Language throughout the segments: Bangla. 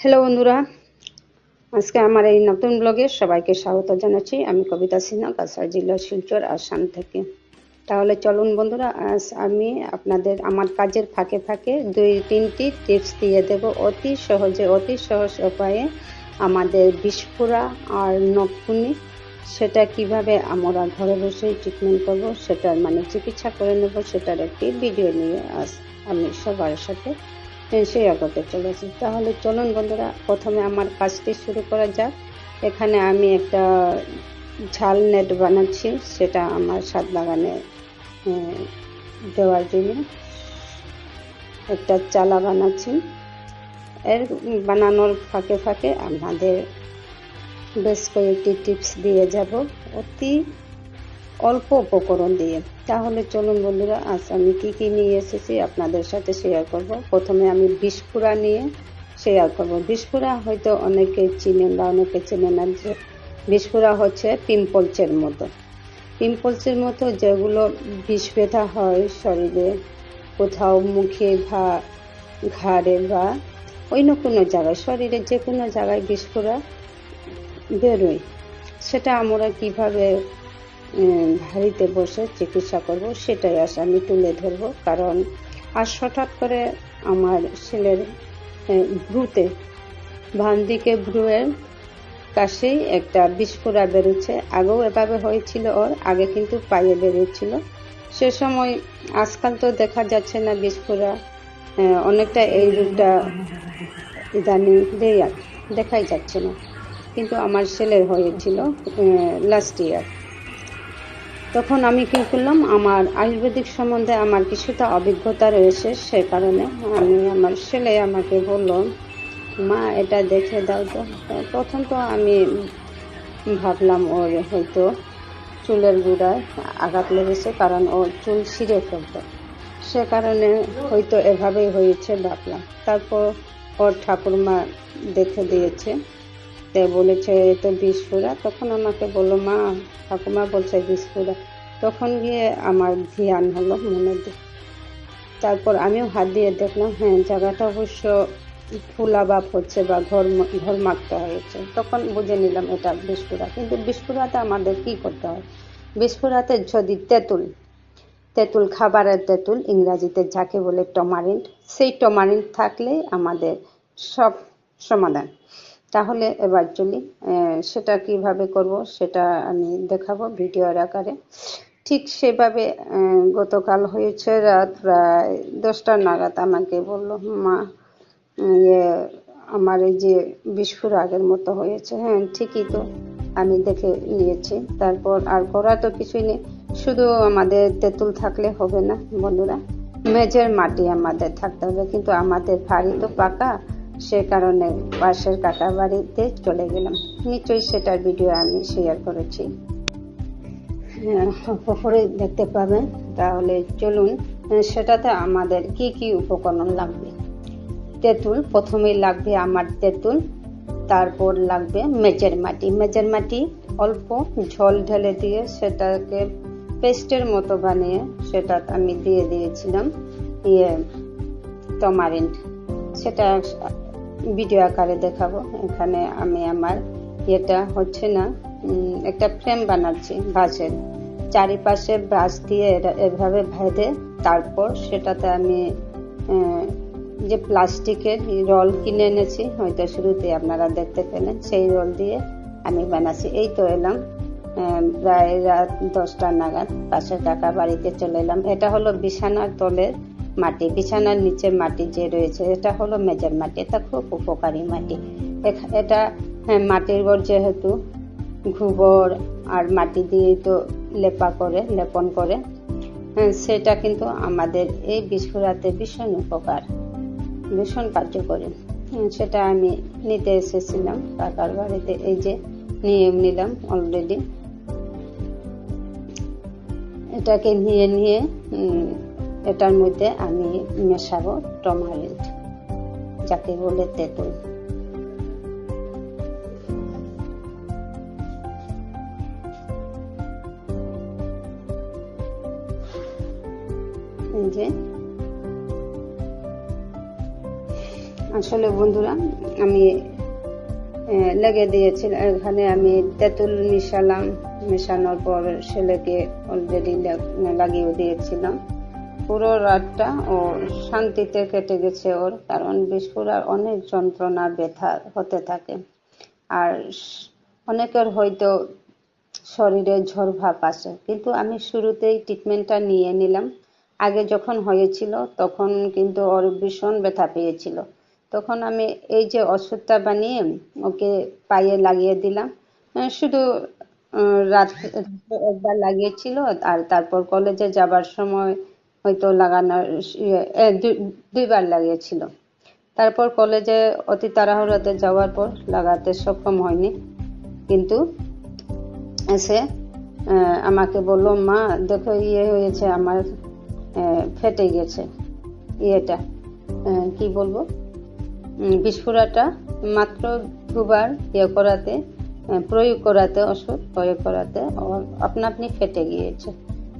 হ্যালো বন্ধুরা। আজকে আমার এই নতুন ব্লগে সবাইকে স্বাগত জানাচ্ছি। আমি কবিতা সিনহা, কাছাড় জেলার শিলচর, আসাম থেকে। তাহলে চলুন বন্ধুরা, আজ আমি আপনাদের আমার কাজের ফাঁকে ফাঁকে দুই, তিনটি টিপস দিয়ে দেব। অতি সহজে, অতি সহজ উপায়ে আমাদের বিস্ফোরা আর নকুনি সেটা কীভাবে আমরা ঘরে বসেই ট্রিটমেন্ট করব, সেটার মানে চিকিৎসা করে নেব, সেটার একটি ভিডিও নিয়ে আজ আমি সবার সাথে শেয়ার করতে চলেছি। তাহলে চলুন বন্ধুরা, প্রথমে আমার কাজটি শুরু করা যাক। এখানে আমি একটা ঝাল নেট বানাচ্ছি, সেটা আমার সাত বাগানে দেওয়ার জন্য। একটা চালা বানাচ্ছি। এর বানানোর ফাঁকে ফাঁকে আপনাদের বেশ কয়েকটি টিপস দিয়ে যাব। অতি অল্প উপকরণ দিয়ে। তাহলে চলুন বন্ধুরা, আজ আমি কি কি নিয়ে এসেছি আপনাদের সাথে শেয়ার করব। প্রথমে আমি বিস্ফোরা নিয়ে শেয়ার করব। বিস্ফোরা হয়তো অনেকে চিনেন বা অনেকে চেনে না। যে বিস্ফোরা হচ্ছে পিম্পলসের মতো। পিম্পলসের মতো যেগুলো বিষ ব্যথা হয় শরীরে, কোথাও মুখে বা ঘাড়ে বা অন্য কোনো জায়গায়, শরীরের যে কোনো জায়গায় বিস্ফোরা বেরোয়। সেটা আমরা কীভাবে ভারিতে বসে চিকিৎসা করব, সেটাই আজ আমি তুলে ধরব, কারণ আজ হঠাৎ করে আমার ছেলের ভ্রুতে ভান দিকে কাছেই একটা বিস্ফোরা বেরোচ্ছে। আগেও এভাবে হয়েছিল ওর, আগে কিন্তু পায়ে বেরিয়েছিল সে সময় আজকাল তো দেখা যাচ্ছে না বিস্ফোরা অনেকটা এই রূপটা ইদানিং দেখাই যাচ্ছে না। কিন্তু আমার ছেলের হয়েছিল লাস্ট ইয়ার তখন আমি কী করলাম, আমার আয়ুর্বেদিক সম্বন্ধে আমার কিছুটা অভিজ্ঞতা রয়েছে সে কারণে আমি আমার ছেলে আমাকে বলল, মা, এটা দেখে দাও তো। প্রথম তো আমি ভাবলাম ওর হয়তো চুলের গুঁড়ায় আঘাত লেগেছে, কারণ ও চুল ছিঁড়ে ফেলত। সে কারণে হয়তো এভাবেই হয়েছে, ভাবলাম। তারপর ওর ঠাকুরমা দেখে দিয়েছে। তে বলেছে তো বিস্ফোরা। তখন আমাকে বলল, মা, ঠাকুমা বলছে বিস্ফোরা। তখন গিয়ে আমার ধ্যান হলো মনে দিয়ে তারপর আমিও হাত দিয়ে দেখলাম হ্যাঁ জায়গাটা অবশ্য ফুলা বাপ হচ্ছে বা ঘর ঘর মাখতে হয়েছে। তখন বুঝে নিলাম এটা বিস্ফোরা। কিন্তু বিস্ফোরাতে আমাদের কি করতে হয়? বিস্ফোরাতে যদি তেঁতুল তেঁতুল খাবারের তেঁতুল, ইংরাজিতে যাকে বলে টমারিন্ট, সেই টমারিন্ট থাকলেই আমাদের সব সমাধান। তাহলে এবার চলি। সেটা কীভাবে করব সেটা আমি দেখাবো ভিডিওর আকারে। ঠিক সেভাবে গতকাল হয়েছে রাত প্রায় দশটা নাগাদ আমাকে বলল, মা ইয়ে আমার এই যে বিস্ফোর আগের মতো হয়েছে। হ্যাঁ ঠিকই তো, আমি দেখে নিয়েছি। তারপর আর করা তো কিছুই নেই। শুধু আমাদের তেঁতুল থাকলে হবে না, বন্ধুরা। মেঝের মাটি আমাদের থাকতে হবে, কিন্তু আমাদের ভারী তো পাকা। সে কারণে পাশের কাকা বাড়িতে চলে গেলাম। নিশ্চয়ই সেটার ভিডিও আমি শেয়ার করেছি। পরে দেখতে পাবেন। তাহলে চলুন সেটাতে আমাদের কি কি উপকরণ লাগবে? তেঁতুল প্রথমেই লাগবে আমার তেঁতুল, তারপর লাগবে মেজের মাটি। মেজের মাটি অল্প ঝোল ঢেলে দিয়ে সেটাকে পেস্টের মতো বানিয়ে সেটা আমি দিয়ে দিয়েছিলাম ইয়ে টমারিন্ট সেটা ভিডিও আকারে দেখাবো। এখানে আমি আমার এটা হচ্ছে না একটা ফ্রেম বানাচ্ছি বাঁশের চারিপাশে ব্রাশ দিয়ে এভাবে ভেদে তারপর সেটাতে আমি যে প্লাস্টিকের রল কিনে এনেছি, হয়তো শুরুতে আপনারা দেখতে পেলেন, সেই রল দিয়ে আমি বানাচ্ছি। এই তো এলাম প্রায় রাত দশটা নাগাদ, পাশের কাকা বাড়িতে চলে এলাম। এটা হলো বিছানার তলের মাটি, বিছানার নিচে মাটি যে রয়েছে, এটা হলো মেজের মাটি, এটা খুব উপকারী মাটি। এটা হ্যাঁ মাটির ঘর যেহেতু গোবর আর মাটি দিয়েই তো লেপা করে, লেপন করে হ্যাঁ সেটা কিন্তু আমাদের এই বিস্ফোরাতে ভীষণ উপকার, ভীষণ কার্যকরী। সেটা আমি নিতে এসেছিলাম কাকার বাড়িতে এই যে নিয়ে নিলাম অলরেডি এটাকে নিয়ে নিয়ে এটার মধ্যে আমি মেশাবো টমারিন্ট যাকে বলে তেঁতুল। যে। আসলে বন্ধুরা, আমি লেগে দিয়েছিলাম, এখানে আমি তেঁতুল মিশালাম, মেশানোর পর ছেলেকে অলরেডি লাগিয়ে দিয়েছিলাম। পুরো রাতটা ও শান্তিতে কেটে গেছে ওর, কারণ বিস্ফোরার অনেক যন্ত্রণা, ব্যথা হতে থাকে। আর অনেকের হয়তো শরীরে ঝড় ভাব আসে কিন্তু আমি শুরুতেই ট্রিটমেন্টটা নিয়ে নিলাম। আগে যখন হয়েছিল, তখন কিন্তু ওর ভীষণ ব্যথা পেয়েছিল। তখন আমি এই যে ওষুধটা বানিয়ে ওকে পায়ে লাগিয়ে দিলাম। শুধু রাত একবার লাগিয়েছিল আর তারপর কলেজে যাবার সময় হয়তো লাগানোর ইয়ে, দুইবার লাগিয়েছিল। তারপর কলেজে অতি তাড়াহুড়োতে যাওয়ার পর লাগাতে সক্ষম হয়নি। কিন্তু এসে আমাকে বলল মা দেখো ইয়ে হয়েছে আমার ফেটে গেছে ইয়েটা। কি বলব? বিস্ফোরাটা মাত্র দুবার ইয়ে করাতে প্রয়োগ করাতে ওষুধ প্রয়োগ করাতে আপনা আপনি ফেটে গিয়েছে।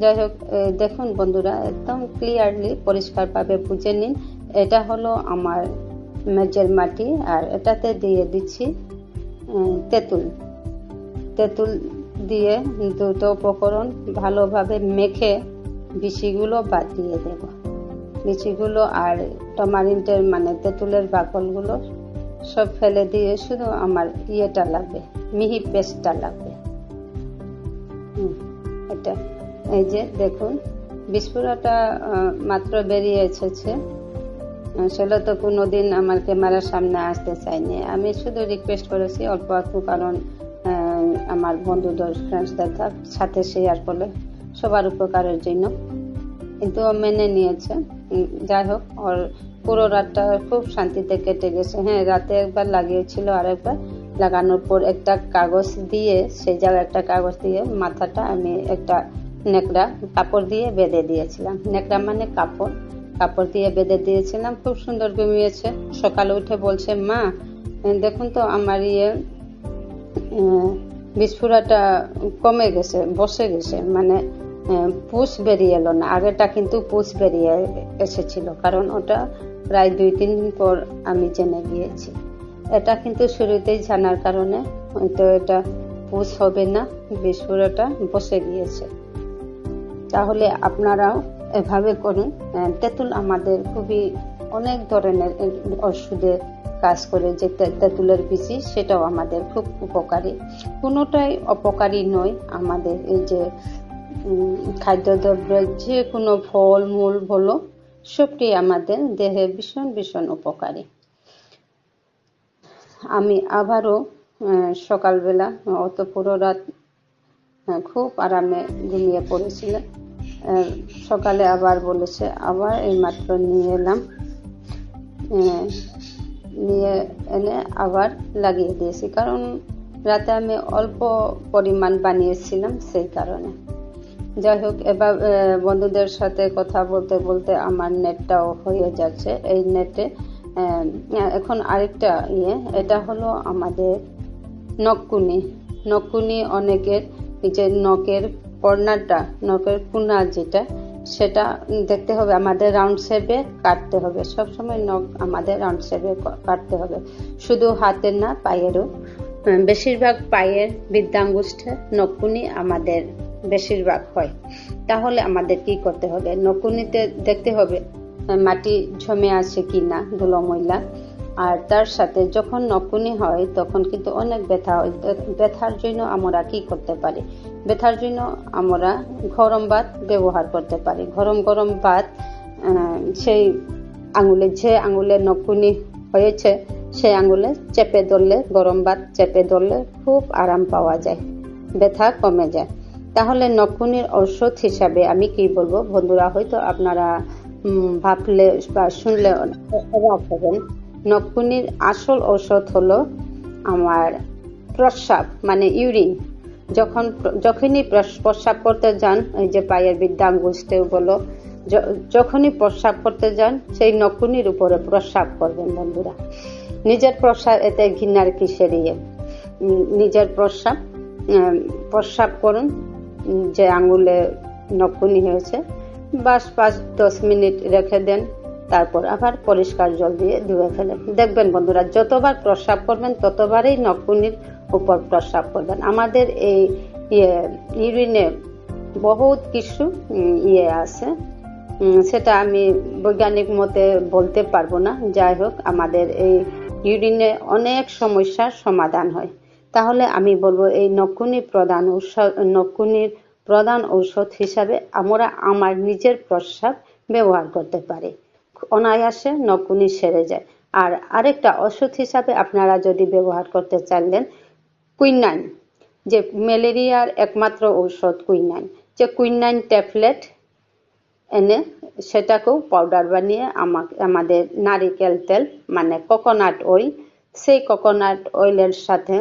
যাই হোক দেখুন বন্ধুরা একদম ক্লিয়ারলি পরিষ্কারভাবে বুঝে নিন। এটা হলো আমার মেজের মাটি আর এটাতে দিয়ে দিচ্ছি তেঁতুল। তেঁতুল দিয়ে দুটো উপকরণ ভালোভাবে মেখে বিচিগুলো বাদ দিয়ে দেব। বিচিগুলো আর টমারিনটের মানে তেঁতুলের বাকলগুলো সব ফেলে দিয়ে শুধু আমার ইয়েটা লাগবে মিহি পেস্টটা লাগবে। হুম, এটা। এই যে দেখুন বিস্ফোরাটা মাত্র বেরিয়ে এসেছে। আসলে তো কোনোদিন আমার ক্যামেরার সামনে আসতে চাইনি আমি শুধু রিকোয়েস্ট করেছি অল্প একটু কারণ আমার বন্ধুদের ফ্রেন্ডসদের সাথে শেয়ার করলে সবার উপকারের জন্য। কিন্তু মেনে নিয়েছে। যাই হোক, ওর পুরো রাতটা খুব শান্তিতে কেটে গেছে। হ্যাঁ রাতে একবার লাগিয়েছিল আর একবার লাগানোর পর একটা কাগজ দিয়ে, সেই জায়গায় একটা কাগজ দিয়ে মাথাটা আমি একটা নেকড়া কাপড় দিয়ে বেঁধে দিয়েছিলাম। নেকড়া মানে কাপড়। কাপড় দিয়ে বেঁধে দিয়েছিলাম, খুব সুন্দর ঘুমিয়েছে। সকালে উঠে বলছে, মা দেখুন তো আমার ইয়ে বিস্ফোরাটা কমে গেছে, বসে গেছে। মানে পুষ বেরিয়ে এলো না। আগেটা কিন্তু পুষ বেরিয়ে এসেছিল, কারণ ওটা প্রায় দুই, তিন দিন পর আমি জেনে গিয়েছি। এটা কিন্তু শুরুতেই জানার কারণে হয়তো এটা পুষ হবে না বিস্ফোরাটা বসে গিয়েছে। তাহলে আপনারাও এভাবে করুন। তেঁতুল আমাদের খুবই অনেক ধরনের ওষুধে কাজ করে যে তেঁতুলের বিচি সেটাও আমাদের খুব উপকারী। কোনোটাই অপকারী নয় আমাদের এই যে উম, খাদ্যদ্রব্যের যে কোনো ফল মূল বলো সবটি আমাদের দেহে ভীষণ ভীষণ উপকারী। আমি আবারও সকালবেলা অত পুরো রাত খুব আরামে ঘুমিয়ে পড়েছিল আহ, সকালে আবার বলেছে, আবার এই মাত্র নিয়ে এলাম। নিয়ে এনে আবার লাগিয়ে দিয়েছি। কারণ রাতে আমি অল্প পরিমাণ বানিয়েছিলাম সেই কারণে। যাই হোক, এবার বন্ধুদের সাথে কথা বলতে বলতে আমার নেটটাও হয়ে যাচ্ছে। এই নেটে এখন আরেকটা ইয়ে এটা হলো আমাদের নকুনি। নকুনি অনেকের যে নখের কর্নারটা নখের কুনা যেটা, সেটা দেখতে হবে। আমাদের রাউন্ড শেপে কাটতে হবে। সবসময় নখ আমাদের রাউন্ড শেপে কাটতে হবে। শুধু হাতের না, পায়েরও। বেশিরভাগ পায়ের বৃদ্ধাঙ্গুষ্ঠে নকুনি আমাদের বেশিরভাগ হয়। তাহলে আমাদের কি করতে হবে? নকুনিতে দেখতে হবে, মাটি জমে আছে কি না ধুলো ময়লা। আর তার সাথে যখন নকুনি হয়, তখন কিন্তু অনেক ব্যথা হয়। ব্যথার জন্য আমরা কি করতে পারি? ব্যথার জন্য আমরা গরম ভাত ব্যবহার করতে পারি। গরম গরম ভাত সেই আঙুলে, যে আঙুলে নকুনি হয়েছে, সেই আঙুলে চেপে ধরলে, গরম ভাত চেপে ধরলে খুব আরাম পাওয়া যায়, ব্যথা কমে যায়। তাহলে নকুনির ঔষধ হিসাবে আমি কি বলব? বন্ধুরা, হয়তো আপনারা ভাবলে বা শুনলে অবাক হবেন নকুনির আসল ঔষধ হলো আমার প্রস্রাব মানে ইউরিন। যখন যখনই প্রস- প্রস্রাব করতে যান, এই যে পায়ের বৃদ্ধাঙ্গুষ্ঠে বলো, য- যখনই প্রস্রাব করতে যান, সেই নকুনির উপরে প্রস্রাব করবেন বন্ধুরা। নিজের প্রস্রাব, এতে ঘৃণার কিসের ইয়ে? নিজের প্রস্রাব প্রস্রাব করুন যে আঙুলে নকুনি হয়েছে। বাস পাঁচ দশ মিনিট রেখে দেন তারপর আবার পরিষ্কার জল দিয়ে ধুয়ে ফেলেন দেখবেন বন্ধুরা, যতবার প্রস্রাব করবেন, ততবারই নকুনির উপর প্রস্রাব করবেন। আমাদের এই ইয়ে ইউরিনে বহুত কিছু ইয়ে আছে। সেটা আমি বৈজ্ঞানিক মতে বলতে পারব না। যাই হোক, আমাদের এই ইউরিনে অনেক সমস্যার সমাধান হয়। তাহলে আমি বলব, এই নকুনি প্রধান ঔষধ নকুনির প্রধান ঔষধ হিসাবে আমরা আমার নিজের প্রস্রাব ব্যবহার করতে পারি। অনায়াসে নকুনি সেরে যায়। আর আরেকটা ওষুধ হিসাবে আপনারা যদি ব্যবহার করতে চাইলেন কুইনাইন যে ম্যালেরিয়ার একমাত্র ঔষধ কুইনাইন যে কুইনাইন ট্যাবলেট এনে সেটাকেও পাউডার বানিয়ে আমাকে, আমাদের নারিকেল তেল মানে কোকোনাট অয়েল সেই কোকোনাট অয়েলের সাথে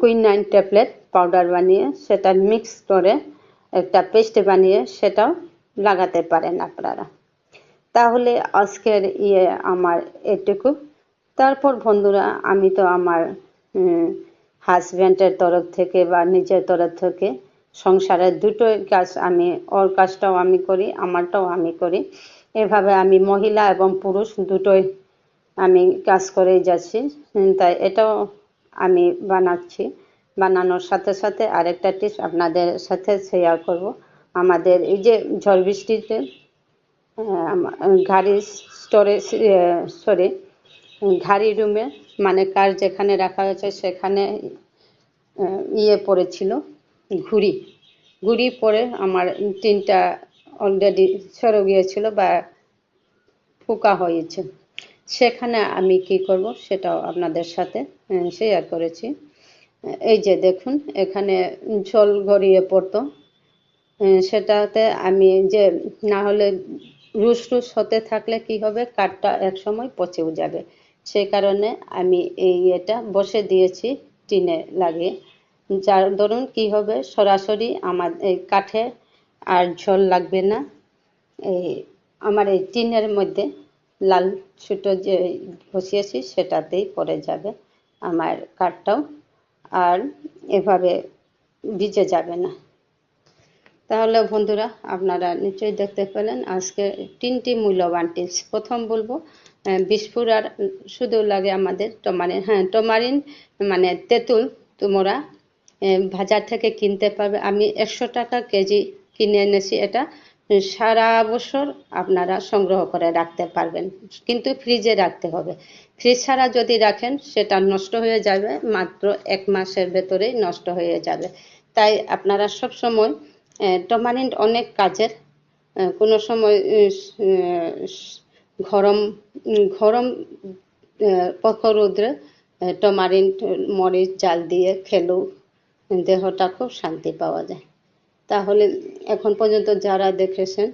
কুইনাইন ট্যাবলেট পাউডার বানিয়ে সেটা মিক্স করে একটা পেস্ট বানিয়ে সেটাও লাগাতে পারেন আপনারা। তাহলে আজকের ইয়ে আমার এটুকু। তারপর বন্ধুরা, আমি তো আমার হাজব্যান্ডের তরফ থেকে বা নিজের তরফ থেকে সংসারের দুটোই কাজ আমি, ওর কাজটাও আমি করি, আমারটাও আমি করি। এভাবে আমি মহিলা এবং পুরুষ দুটোই আমি কাজ করেই যাচ্ছি। তাই এটাও আমি বানাচ্ছি। বানানোর সাথে সাথে আরেকটা টিপস আপনাদের সাথে শেয়ার করব। আমাদের এই যে ঝড় বৃষ্টিতে আহ, আমা- গাড়ি স্টোরে সরি গাড়ি রুমে মানে কার যেখানে রাখা হয়েছে সেখানে ইয়ে পড়েছিল ঘুড়ি। ঘুড়ি পরে আমার তিনটা অলরেডি সরে গিয়েছিল বা পোকা হয়েছে। সেখানে আমি কি করব সেটাও আপনাদের সাথে শেয়ার করেছি। এই যে দেখুন এখানে জল গড়িয়ে পড়তো। সেটাতে আমি যে না হলে রুস রুস হতে থাকলে কি হবে? কাঠটা এক সময় পচেও যাবে। সেই কারণে আমি এই এটা বসে দিয়েছি টিনে লাগিয়ে। যার, ধরুন কি হবে? সরাসরি আমার এই কাঠে আর ঝোল লাগবে না। এই আমার এই টিনের মধ্যে লাল সুতো যে বসিয়েছি সেটাতেই পড়ে যাবে আমার কাঠটাও। আর এভাবে ভিজে যাবে না। তাহলে বন্ধুরা, আপনারা নিশ্চয়ই দেখতে পেলেন আজকে তিনটি মূল্যবান টিপস প্রথম বলব বিস্ফোরার শুধু লাগে আমাদের টমারিন হ্যাঁ টমারিন মানে তেঁতুল তোমরা বাজার থেকে কিনতে পারবে। আমি একশো টাকা কেজি কিনে এনেছি এটা সারা বছর আপনারা সংগ্রহ করে রাখতে পারবেন। কিন্তু ফ্রিজে রাখতে হবে। ফ্রিজ ছাড়া যদি রাখেন, সেটা নষ্ট হয়ে যাবে, মাত্র এক মাসের ভেতরেই নষ্ট হয়ে যাবে। তাই আপনারা সব সময় টমারিন অনেক কাজের কোনো সময় গরম গরম প্রখর রৌদ্রে আহ, টমারিন মরিচ জাল দিয়ে খেলেও দেহটা খুব শান্তি পাওয়া যায়। তাহলে এখন পর্যন্ত যারা দেখেছেন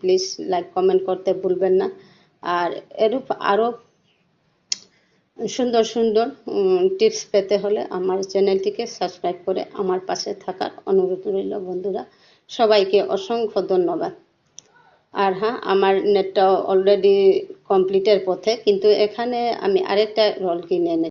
প্লিজ লাইক কমেন্ট করতে ভুলবেন না। আর এরূপ আরও সুন্দর সুন্দর টিপস পেতে হলে আমার চ্যানেলটিকে সাবস্ক্রাইব করে আমার পাশে থাকার অনুরোধ রইল বন্ধুরা। সবাইকে অসংখ্য ধন্যবাদ। আর হ্যাঁ আমার নেটটা অলরেডি কমপ্লিটের পথে, কিন্তু এখানে আমি আরেকটা রোল কিনে এনেছি।